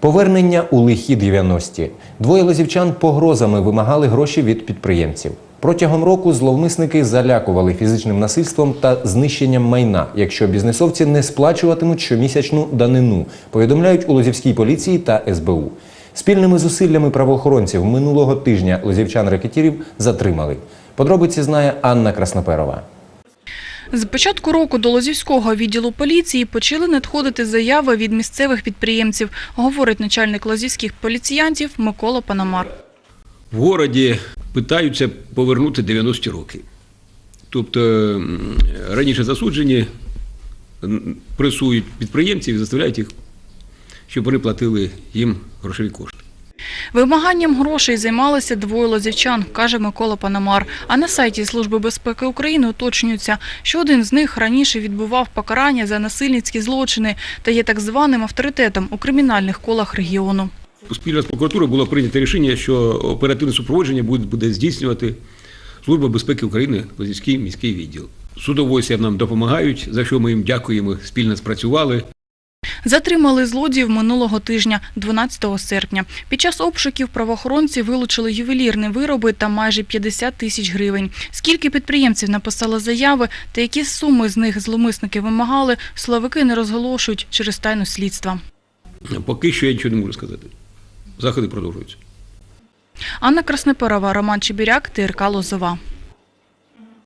Повернення у лихі 90-ті. Двоє лозівчан погрозами вимагали гроші від підприємців. Протягом року зловмисники залякували фізичним насильством та знищенням майна, якщо бізнесовці не сплачуватимуть щомісячну данину, повідомляють у Лозівській поліції та СБУ. Спільними зусиллями правоохоронців минулого тижня лозівчан-рекетірів затримали. Подробиці знає Анна Красноперова. З початку року до Лозівського відділу поліції почали надходити заяви від місцевих підприємців, говорить начальник лозівських поліціянтів Микола Панамар. в городі питаються повернути 90 роки. Тобто раніше засуджені пресують підприємців і заставляють їх, щоб вони платили їм грошові кошти. Вимаганням грошей займалися двоє лозівчан, каже Микола Панамар. А на сайті Служби безпеки України уточнюється, що один з них раніше відбував покарання за насильницькі злочини та є так званим авторитетом у кримінальних колах регіону. Спільно з прокуратурою було прийнято рішення, що оперативне супроводження буде, здійснювати Служба безпеки України, Лозівський міський відділ. Судовойся нам допомагають, за що ми їм дякуємо, спільно спрацювали. Затримали злодіїв минулого тижня, 12 серпня. Під час обшуків правоохоронці вилучили ювелірні вироби та майже 50 тисяч гривень. Скільки підприємців написали заяви та які суми з них зломисники вимагали, силовики не розголошують через тайну слідства. Поки що я нічого не можу сказати. Заходи продовжуються. Анна Красноперова, Роман Чебіряк, ТРК Лозова.